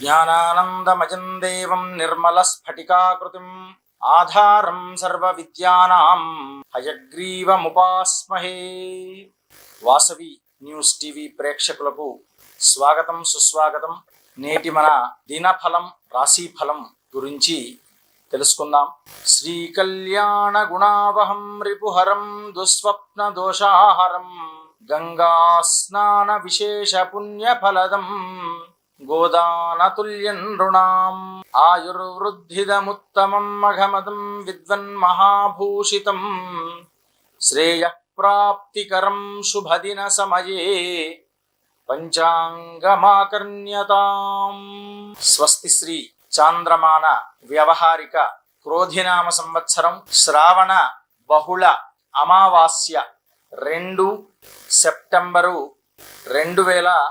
జ్ఞానానందమజం దేవం నిర్మలస్ఫటికాకృతిం ఆధారం సర్వవిద్యానాం హయగ్రీవముపాస్మహే వాసవి న్యూస్ టీవీ ప్రేక్షకులకు స్వాగతం సుస్వాగతం నేటి మన దినఫలం రాశిఫలం గురించి తెలుసుకుందాం. శ్రీ కళ్యాణ గుణావహం రిపుహరం దుస్వప్న దోషాహరం గంగా స్నాన విశేష పుణ్య ఫలదం గోదానతుల్యం నృణాం ఆయుర్వృద్ధిదముత్తమం మఘమదం విద్వన్మహాభూషితం శ్రేయ ప్రాప్తికరం శుభదిన సమయే పంచాంగమాకర్ణ్యతాం. స్వస్తి శ్రీ చాంద్రమాన వ్యవహారిక క్రోధినామ సంవత్సరం శ్రావణ బహుళ అమావాస్య రెండు సెప్టెంబరు రెండు వేల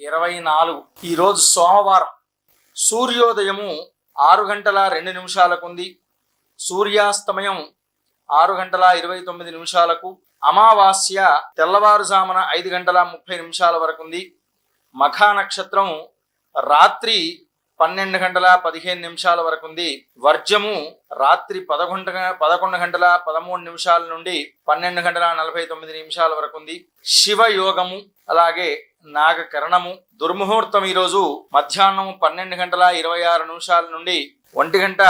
ఇరవై నాలుగు. ఈరోజు సోమవారం. సూర్యోదయము ఆరు గంటల రెండు నిమిషాలకు ఉంది సూర్యాస్తమయం ఆరు గంటల ఇరవై తొమ్మిది నిమిషాలకు. అమావాస్య తెల్లవారుజామున ఐదు గంటల ముప్పై నిమిషాల వరకు ఉంది మఖా నక్షత్రం రాత్రి పన్నెండు గంటల పదిహేను నిమిషాల వరకు ఉంది వర్జము రాత్రి పదకొండు గ- పదకొండు గంటల పదమూడు నిమిషాల నుండి పన్నెండు గంటల నలభై తొమ్మిది నిమిషాల వరకు ఉంది శివయోగము అలాగే నాగకరణము దుర్ముహూర్తం ఈరోజు మధ్యాహ్నం పన్నెండు గంటల ఇరవై ఆరు నిమిషాల నుండి ఒంటి గంట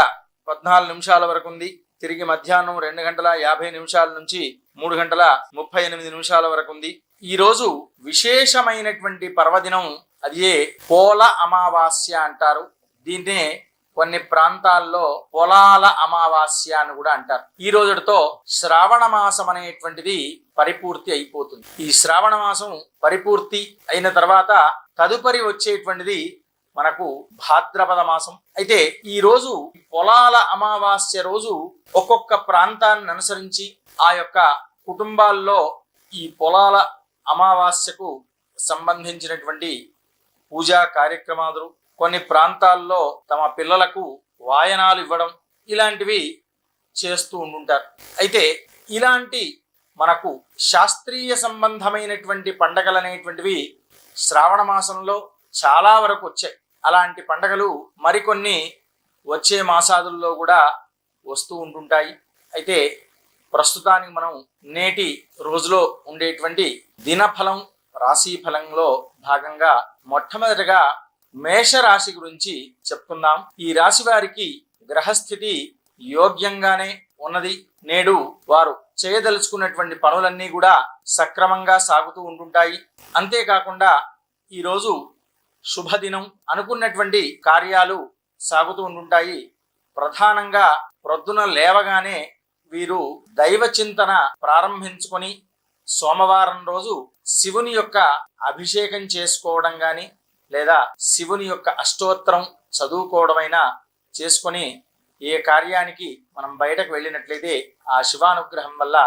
పద్నాలుగు నిమిషాల వరకు ఉంది తిరిగి మధ్యాహ్నం రెండు గంటల యాభై నిమిషాల నుంచి మూడు గంటల ముప్పై ఎనిమిది నిమిషాల వరకు ఉంది ఈరోజు విశేషమైనటువంటి పర్వదినం అది పోల అమావాస్య అంటారు. దీన్నే కొన్ని ప్రాంతాల్లో పొలాల అమావాస్య అని కూడా అంటారు. ఈ రోజుతో శ్రావణ మాసం అనేటువంటిది పరిపూర్తి అయిపోతుంది. ఈ శ్రావణ మాసం పరిపూర్తి అయిన తర్వాత తదుపరి వచ్చేటువంటిది మనకు భాద్రపద మాసం. అయితే ఈ రోజు పొలాల అమావాస్య రోజు ఒక్కొక్క ప్రాంతాన్ని అనుసరించి ఆ యొక్క కుటుంబాల్లో ఈ పొలాల అమావాస్యకు సంబంధించినటువంటి పూజా కార్యక్రమాలు కొన్ని ప్రాంతాల్లో తమ పిల్లలకు వాయనాలు ఇవ్వడం ఇలాంటివి చేస్తూ ఉండుంటారు. అయితే ఇలాంటి మనకు శాస్త్రీయ సంబంధమైనటువంటి పండగలు అనేటువంటివి శ్రావణ మాసంలో చాలా వరకు వచ్చాయి. అలాంటి పండగలు మరికొన్ని వచ్చే మాసాదుల్లో కూడా వస్తూ ఉంటుంటాయి అయితే ప్రస్తుతానికి మనం నేటి రోజులో ఉండేటువంటి దినఫలం రాశి ఫలంలో భాగంగా మొట్టమొదటిగా మేషరాశి గురించి చెప్పుకుందాం. ఈ రాశి వారికి గ్రహస్థితి యోగ్యంగానే ఉన్నది. నేడు వారు చేయదలుచుకున్నటువంటి పనులన్నీ కూడా సక్రమంగా సాగుతూ ఉంటుంటాయి. అంతేకాకుండా ఈరోజు శుభదినం అనుకున్నటువంటి కార్యాలు సాగుతూ ఉంటుంటాయి. ప్రధానంగా ప్రొద్దున లేవగానే వీరు దైవ చింతన ప్రారంభించుకొని సోమవారం రోజు శివుని యొక్క అభిషేకం చేసుకోవడం కానీ లేదా శివుని యొక్క అష్టోత్తరం చదువుకోవడమైనా చేసుకొని ఏ కార్యానికి మనం బయటకు వెళ్ళినట్లయితే ఆ శివానుగ్రహం వల్ల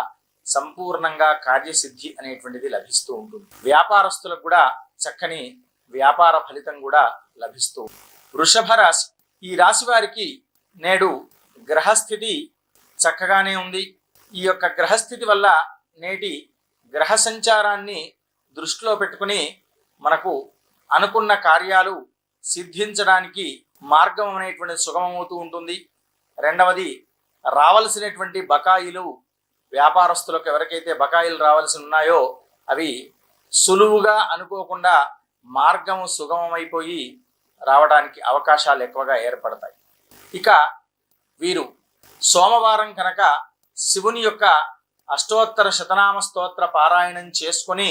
సంపూర్ణంగా కార్యసిద్ధి అనేటువంటిది లభిస్తూ ఉంటుంది. వ్యాపారస్తులకు కూడా చక్కని వ్యాపార ఫలితం కూడా లభిస్తూ వృషభ రాశి ఈ రాశి వారికి నేడు గ్రహస్థితి చక్కగానే ఉంది. ఈ యొక్క గ్రహస్థితి వల్ల నేటి గ్రహ సంచారాన్ని దృష్టిలో పెట్టుకుని మనకు అనుకున్న కార్యాలు సిద్ధించడానికి మార్గం అనేటువంటి సుగమమవుతూ ఉంటుంది. రెండవది రావలసినటువంటి బకాయిలు వ్యాపారస్తులకు ఎవరికైతే బకాయిలు రావాల్సి ఉన్నాయో అవి సులువుగా అనుకోకుండా మార్గం సుగమమైపోయి రావడానికి అవకాశాలు ఎక్కువగా ఏర్పడతాయి. ఇక వీరు సోమవారం కనుక శివుని యొక్క అష్టోత్తర శతనామ స్తోత్ర పారాయణం చేసుకొని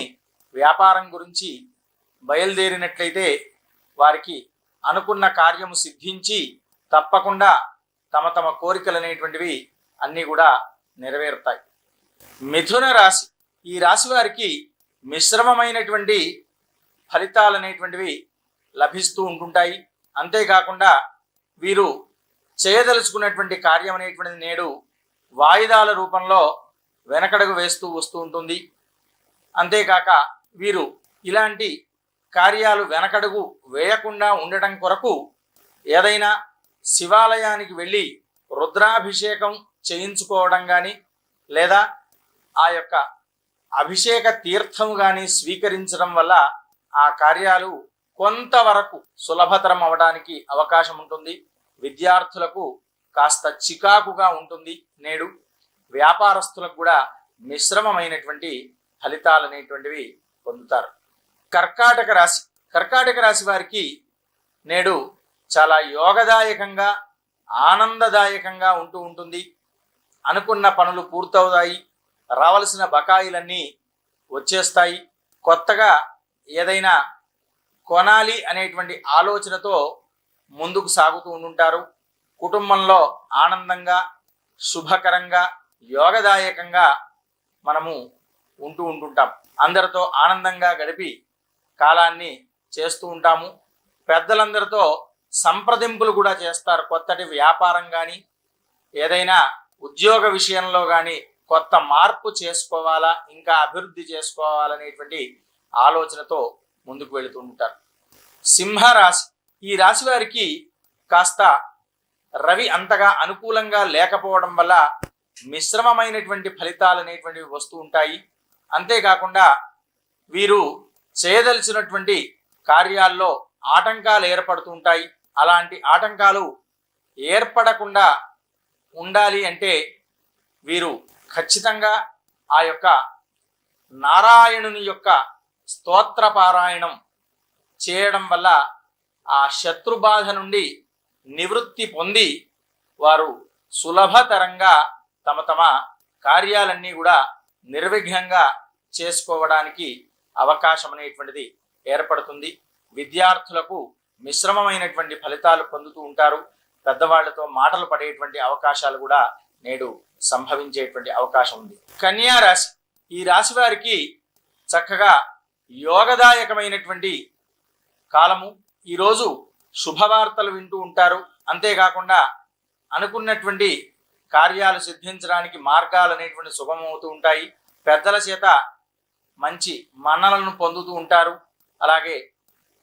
వ్యాపారం గురించి బయలుదేరినట్లయితే వారికి అనుకున్న కార్యము సిద్ధించి తప్పకుండా తమ తమ కోరికలు అనేటువంటివి అన్నీ కూడా నెరవేరుతాయి. మిథున రాశి. ఈ రాశి వారికి మిశ్రమమైనటువంటి ఫలితాలు అనేటువంటివి లభిస్తూ ఉంటుంటాయి. అంతేకాకుండా వీరు చేయదలుచుకున్నటువంటి కార్యం అనేటువంటిది నేడు వాయిదాల రూపంలో వెనకడుగు వేస్తూ వస్తూ ఉంటుంది. అంతేకాక వీరు ఇలాంటి కార్యాలు వెనకడుగు వేయకుండా ఉండటం కొరకు ఏదైనా శివాలయానికి వెళ్ళి రుద్రాభిషేకం చేయించుకోవడం కానీ లేదా ఆ యొక్క అభిషేక తీర్థం కానీ స్వీకరించడం వల్ల ఆ కార్యాలు కొంతవరకు సులభతరం అవడానికి అవకాశం ఉంటుంది. విద్యార్థులకు కాస్త చికాకుగా ఉంటుంది నేడు. వ్యాపారస్తులకు కూడా మిశ్రమమైనటువంటి ఫలితాలు అనేటువంటివి పొందుతారు. కర్కాటక రాశి కర్కాటక రాశి వారికి నేడు చాలా యోగదాయకంగా ఆనందదాయకంగా ఉంటూ ఉంటుంది. అనుకున్న పనులు పూర్తవుతాయి. రావలసిన బకాయిలన్నీ వచ్చేస్తాయి. కొత్తగా ఏదైనా కొనాలి అనేటువంటి ఆలోచనతో ముందుకు సాగుతూ ఉండుంటారు. కుటుంబంలో ఆనందంగా శుభకరంగా యోగదాయకంగా మనము ఉంటూ ఉంటుంటాం. అందరితో ఆనందంగా గడిపి కాలాన్ని చేస్తూ ఉంటాము. పెద్దలందరితో సంప్రదింపులు కూడా చేస్తారు. కొత్తటి వ్యాపారం కానీ ఏదైనా ఉద్యోగ విషయంలో కానీ కొత్త మార్పు చేసుకోవాలా ఇంకా అభివృద్ధి చేసుకోవాలనేటువంటి ఆలోచనతో ముందుకు వెళుతూ ఉంటారు. సింహరాశి ఈ రాశి వారికి కాస్త రవి అంతగా అనుకూలంగా లేకపోవడం వల్ల మిశ్రమమైనటువంటి ఫలితాలు అనేటువంటివి వస్తూ ఉంటాయి. అంతేకాకుండా వీరు చేయదలిచినటువంటి కార్యాల్లో ఆటంకాలు ఏర్పడుతూ ఉంటాయి. అలాంటి ఆటంకాలు ఏర్పడకుండా ఉండాలి అంటే వీరు ఖచ్చితంగా ఆ యొక్క నారాయణుని యొక్క స్తోత్ర పారాయణం చేయడం వల్ల ఆ శత్రు బాధ నుండి నివృత్తి పొంది వారు సులభతరంగా తమ తమ కార్యాలన్నీ కూడా నిర్విఘ్నంగా చేసుకోవడానికి అవకాశం అనేటువంటిది ఏర్పడుతుంది. విద్యార్థులకు మిశ్రమమైనటువంటి ఫలితాలు పొందుతూ ఉంటారు. పెద్దవాళ్ళతో మాటలు పడేటువంటి అవకాశాలు కూడా నేడు సంభవించేటువంటి అవకాశం ఉంది. కన్యా రాశి ఈ రాశి వారికి చక్కగా యోగదాయకమైనటువంటి కాలము. ఈరోజు శుభవార్తలు వింటూ ఉంటారు. అంతేకాకుండా అనుకున్నటువంటి కార్యాలు సిద్ధించడానికి మార్గాలు అనేటువంటి సుగమవుతూ ఉంటాయి. పెద్దల చేత మంచి మన్నలను పొందుతూ ఉంటారు. అలాగే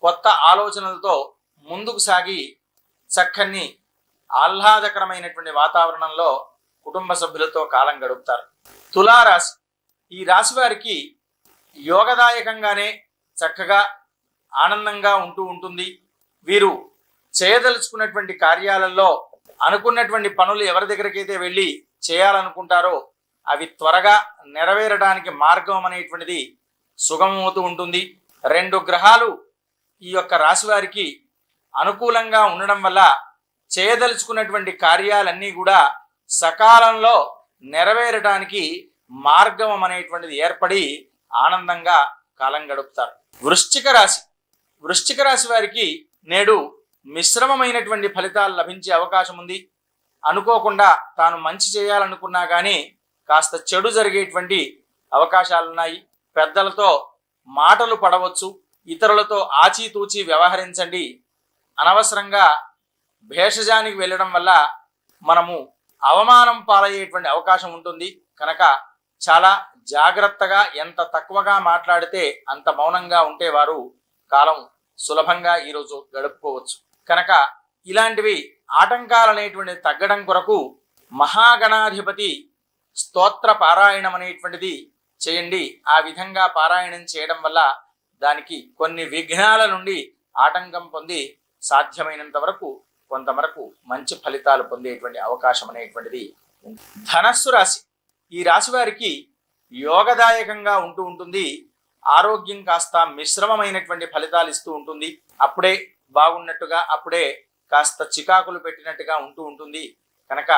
కొత్త ఆలోచనలతో ముందుకు సాగి చక్కని ఆహ్లాదకరమైనటువంటి వాతావరణంలో కుటుంబ సభ్యులతో కాలం గడుపుతారు. తులారాశి ఈ రాశి వారికి యోగదాయకంగానే చక్కగా ఆనందంగా ఉంటూ ఉంటుంది. వీరు చేయదలుచుకున్నటువంటి కార్యాలలో అనుకున్నటువంటి పనులు ఎవరి దగ్గరికైతే వెళ్ళి చేయాలనుకుంటారో అవి త్వరగా నెరవేరడానికి మార్గం అనేటువంటిది సుగమమవుతూ ఉంటుంది. రెండు గ్రహాలు ఈ యొక్క రాశి వారికి అనుకూలంగా ఉండడం వల్ల చేయదలుచుకున్నటువంటి కార్యాలన్నీ కూడా సకాలంలో నెరవేరడానికి మార్గం అనేటువంటిది ఏర్పడి ఆనందంగా కాలం గడుపుతారు. వృశ్చిక రాశి. వృశ్చిక రాశి వారికి నేడు మిశ్రమమైనటువంటి ఫలితాలు లభించే అవకాశం ఉంది. అనుకోకుండా తాను మంచి చేయాలనుకున్నా కానీ కాస్త చెడు జరిగేటువంటి అవకాశాలున్నాయి పెద్దలతో మాటలు పడవచ్చు ఇతరులతో ఆచితూచి వ్యవహరించండి. అనవసరంగా భేషజానికి వెళ్ళడం వల్ల మనము అవమానం పాలయ్యేటువంటి అవకాశం ఉంటుంది. కనుక చాలా జాగ్రత్తగా ఎంత తక్కువగా మాట్లాడితే అంత మౌనంగా ఉంటే వారు కాలం సులభంగా ఈరోజు గడుపుకోవచ్చు. కనుక ఇలాంటివి ఆటంకాలు అనేటువంటిది తగ్గడం కొరకు మహాగణాధిపతి స్తోత్ర పారాయణం అనేటువంటిది చేయండి. ఆ విధంగా పారాయణం చేయడం వల్ల దానికి కొన్ని విఘ్నాల నుండి ఆటంకం పొంది సాధ్యమైనంత వరకు కొంతవరకు మంచి ఫలితాలు పొందేటువంటి అవకాశం అనేటువంటిది ధనస్సు రాశి. ఈ రాశి వారికి యోగదాయకంగా ఉంటూ ఉంటుంది. ఆరోగ్యం కాస్త మిశ్రమమైనటువంటి ఫలితాలు ఇస్తూ ఉంటుంది. అప్పుడే బాగున్నట్టుగా అప్పుడే కాస్త చికాకులు పెట్టినట్టుగా ఉంటూ ఉంటుంది. కనుక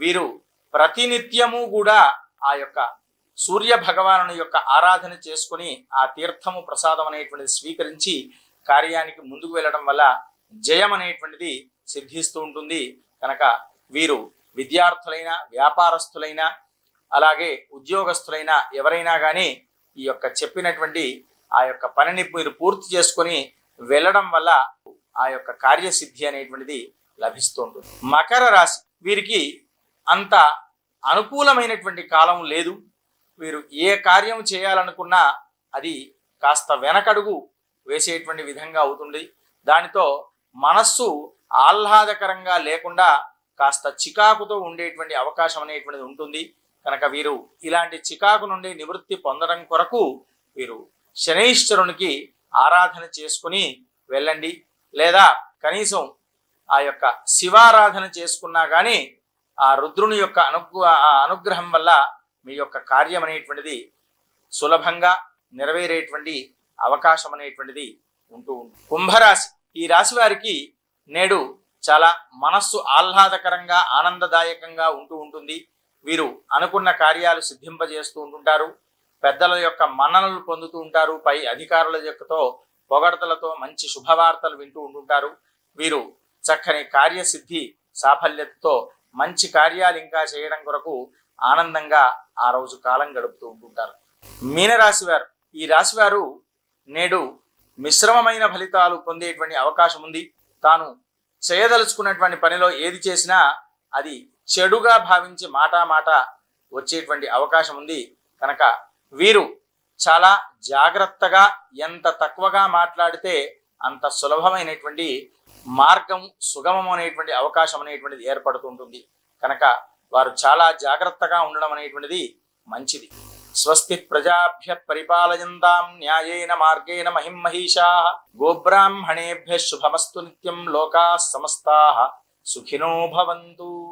వీరు ప్రతినిత్యము కూడా ఆ యొక్క సూర్య భగవాను యొక్క ఆరాధన చేసుకుని ఆ తీర్థము ప్రసాదం అనేటువంటిది స్వీకరించి కార్యానికి ముందుకు వెళ్ళడం వల్ల జయం అనేటువంటిది సిద్ధిస్తూ ఉంటుంది. కనుక వీరు విద్యార్థులైన వ్యాపారస్తులైన అలాగే ఉద్యోగస్తులైన ఎవరైనా కానీ ఈ యొక్క చెప్పినటువంటి ఆ యొక్క పనిని మీరు పూర్తి చేసుకొని వెళ్ళడం వల్ల ఆ యొక్క కార్యసిద్ధి అనేటువంటిది లభిస్తూ మకర రాశి వీరికి అంత అనుకూలమైనటువంటి కాలం లేదు. వీరు ఏ కార్యం చేయాలనుకున్నా అది కాస్త వెనకడుగు వేసేటువంటి విధంగా అవుతుంది. దానితో మనస్సు ఆహ్లాదకరంగా లేకుండా కాస్త చికాకుతో ఉండేటువంటి అవకాశం అనేటువంటిది ఉంటుంది. కనుక వీరు ఇలాంటి చికాకు నుండి నివృత్తి పొందడం కొరకు వీరు శనైశ్వరునికి ఆరాధన చేసుకుని వెళ్ళండి. లేదా కనీసం ఆ యొక్క శివారాధన చేసుకున్నా కానీ ఆ రుద్రుని యొక్క అనుగ్ర ఆ అనుగ్రహం వల్ల మీ యొక్క కార్యం అనేటువంటిది సులభంగా నెరవేరేటువంటి అవకాశం అనేటువంటిది ఉంటూ ఉంటుంది కుంభరాశి ఈ రాశి వారికి నేడు చాలా మనస్సు ఆహ్లాదకరంగా ఆనందదాయకంగా ఉంటూ ఉంటుంది. వీరు అనుకున్న కార్యాలు సిద్ధింపజేస్తూ ఉంటుంటారు. పెద్దల యొక్క మన్ననలు పొందుతూ ఉంటారు పై అధికారుల యొక్కతో పొగడతలతో మంచి శుభవార్తలు వింటూ ఉంటుంటారు. వీరు చక్కని కార్యసిద్ధి సాఫల్యతతో మంచి కార్యాలు ఇంకా చేయడం కొరకు ఆనందంగా ఆ రోజు కాలం గడుపుతూ ఉంటుంటారు. మీనరాశి వారు ఈ రాశి వారు నేడు మిశ్రమమైన ఫలితాలు పొందేటువంటి అవకాశం ఉంది. తాను చేయదలుచుకున్నటువంటి పనిలో ఏది చేసినా అది చెడుగా భావించి మాటా మాట వచ్చేటువంటి అవకాశం ఉంది. కనుక వీరు చాలా జాగ్రత్తగా ఎంత తక్కువగా మాట్లాడితే అంత సులభమైనటువంటి మార్గం సుగమం అనేటువంటి అవకాశం అనేటువంటిది ఏర్పడుతుంటుంది. కనుక వారు చాలా జాగ్రత్తగా ఉండడం అనేటువంటిది మంచిది. స్వస్తి ప్రజాభ్య పరిపాలయంతాం న్యాయేన మార్గేణ మహిం మహిషా గోబ్రాహ్మణేభ్య శుభమస్తు నిత్యం లోకా సమస్తా సుఖినో భవంతు.